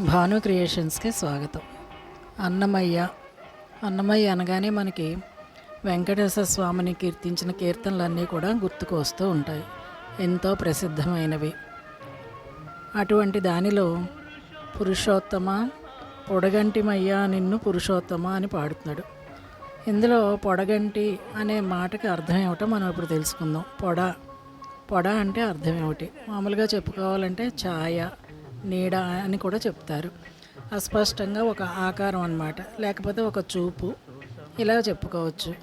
భాను క్రియేషన్స్కి స్వాగతం. అన్నమయ్య. అన్నమయ్య అనగానే మనకి వెంకటేశ్వర స్వామిని కీర్తించిన కీర్తనలన్నీ కూడా గుర్తుకు వస్తూ ఉంటాయి. ఎంతో ప్రసిద్ధమైనవి. అటువంటి దానిలో పురుషోత్తమ పొడగంటిమయ్య నిన్ను పురుషోత్తమ అని పాడుతున్నాడు. ఇందులో పొడగంటి అనే మాటకి అర్థం ఏమిటో మనం ఇప్పుడు తెలుసుకుందాం. పొడ. పొడ అంటే అర్థం ఏమిటి? మామూలుగా చెప్పుకోవాలంటే ఛాయ నీడ అని కూడా చెప్తారు. అస్పష్టంగా ఒక ఆకారం అనమాట లేకపోతే ఒక చూపు. ఇలా చెప్పుకోవచ్చు.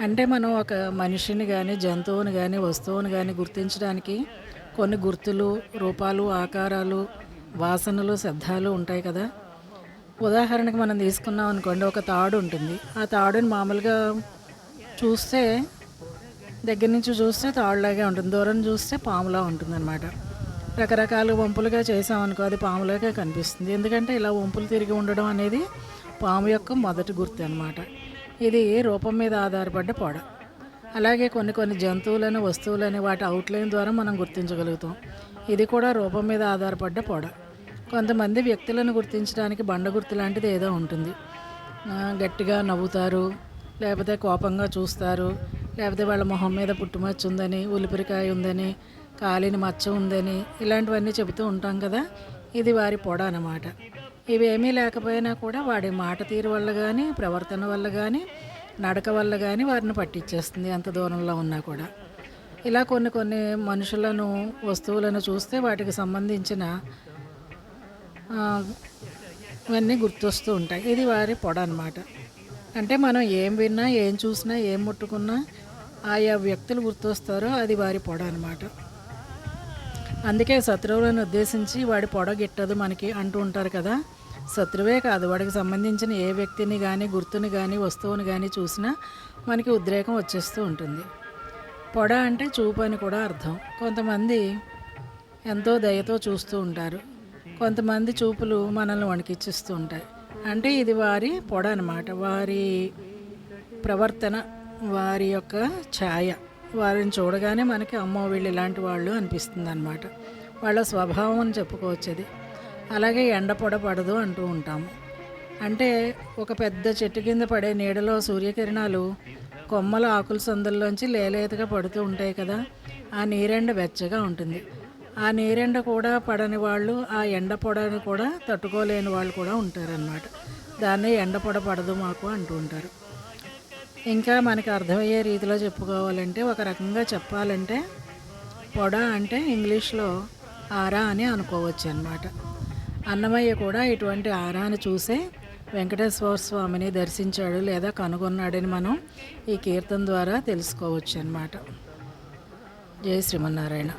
అంటే మనం ఒక మనిషిని కానీ జంతువుని కానీ వస్తువుని కానీ గుర్తించడానికి కొన్ని గుర్తులు రూపాలు ఆకారాలు వాసనలు శబ్దాలు ఉంటాయి కదా. ఉదాహరణకి మనం తీసుకున్నాం అనుకోండి ఒక తాడు ఉంటుంది. ఆ తాడుని మామూలుగా చూస్తే దగ్గర నుంచి చూస్తే తాడులాగే ఉంటుంది. దూరం చూస్తే పాములా ఉంటుంది అనమాట రకరకాల వంపులుగా చేసామనుకో అది పాములాగా కనిపిస్తుంది. ఎందుకంటే ఇలా వంపులు తిరిగి ఉండడం అనేది పాము యొక్క మొదటి గుర్తు అనమాట ఇది రూపం మీద ఆధారపడ్డ పొడ. అలాగే కొన్ని కొన్ని జంతువులని వస్తువులని వాటి అవుట్లైన్ ద్వారా మనం గుర్తించగలుగుతాం. ఇది కూడా రూపం మీద ఆధారపడ్డ పొడ. కొంతమంది వ్యక్తులను గుర్తించడానికి బండ గుర్తు లాంటిది ఏదో ఉంటుంది. గట్టిగా నవ్వుతారు లేకపోతే కోపంగా చూస్తారు లేకపోతే వాళ్ళ మొహం మీద పుట్టుమచ్చ ఉందని ఉలిపిరికాయ ఉందని కాలిన మచ్చ ఉందని ఇలాంటివన్నీ చెబుతూ ఉంటాం కదా. ఇది వారి పొడ అన్నమాట. ఇవేమీ లేకపోయినా కూడా వాడి మాట తీరు వల్ల కానీ ప్రవర్తన వల్ల కానీ నడక వల్ల కానీ వారిని పట్టించేస్తుంది ఎంత దూరంలో ఉన్నా కూడా. ఇలా కొన్ని కొన్ని మనుషులను వస్తువులను చూస్తే వాటికి సంబంధించిన ఇవన్నీ గుర్తొస్తూ ఉంటాయి. ఇది వారి పొడ అనమాట అంటే మనం ఏం విన్నా ఏం చూసినా ఏం ముట్టుకున్నా ఆయా వ్యక్తులు గుర్తొస్తారో అది వారి పొడ అనమాట అందుకే శత్రువులను ఉద్దేశించి వాడి పొడ గిట్టదు మనకి అంటూ ఉంటారు కదా. శత్రువే కాదు వాడికి సంబంధించిన ఏ వ్యక్తిని కానీ గుర్తుని కానీ వస్తువుని కానీ చూసినా మనకి ఉద్రేకం వచ్చేస్తూ ఉంటుంది. పొడ అంటే చూపు అని కూడా అర్థం. కొంతమంది ఎంతో దయతో చూస్తూ ఉంటారు. కొంతమంది చూపులు మనల్ని వణికిచ్చిస్తూ ఉంటాయి. అంటే ఇది వారి పొడ అనమాట వారి ప్రవర్తన వారి యొక్క ఛాయ. వారిని చూడగానే మనకి అమ్మో వీళ్ళు ఇలాంటి వాళ్ళు అనిపిస్తుంది అనమాట వాళ్ళ స్వభావం అని చెప్పుకోవచ్చు అది. అలాగే ఎండ పొడ పడదు అంటూ ఉంటాము అంటే ఒక పెద్ద చెట్టు కింద పడే నీడలో సూర్యకిరణాలు కొమ్మల ఆకుల సందుల్లోంచి లేలేతగా పడుతూ ఉంటాయి కదా ఆ నీరెండ వెచ్చగా ఉంటుంది. ఆ నీరెండ కూడా పడని వాళ్ళు ఆ ఎండ పొడని కూడా తట్టుకోలేని వాళ్ళు కూడా ఉంటారనమాట దాన్ని ఎండ పొడ పడదు మాకు అంటూ ఉంటారు. ఇంకా మనకి అర్థమయ్యే రీతిలో చెప్పుకోవాలంటే ఒక రకంగా చెప్పాలంటే పొడ అంటే ఇంగ్లీష్లో ఆరా అని అనుకోవచ్చు అనమాట అన్నమయ్య కూడా ఇటువంటి ఆరాని చూసే వెంకటేశ్వర స్వామిని దర్శించాడు లేదా కనుగొన్నాడని మనం ఈ కీర్తన ద్వారా తెలుసుకోవచ్చు అనమాట జై శ్రీమన్నారాయణ.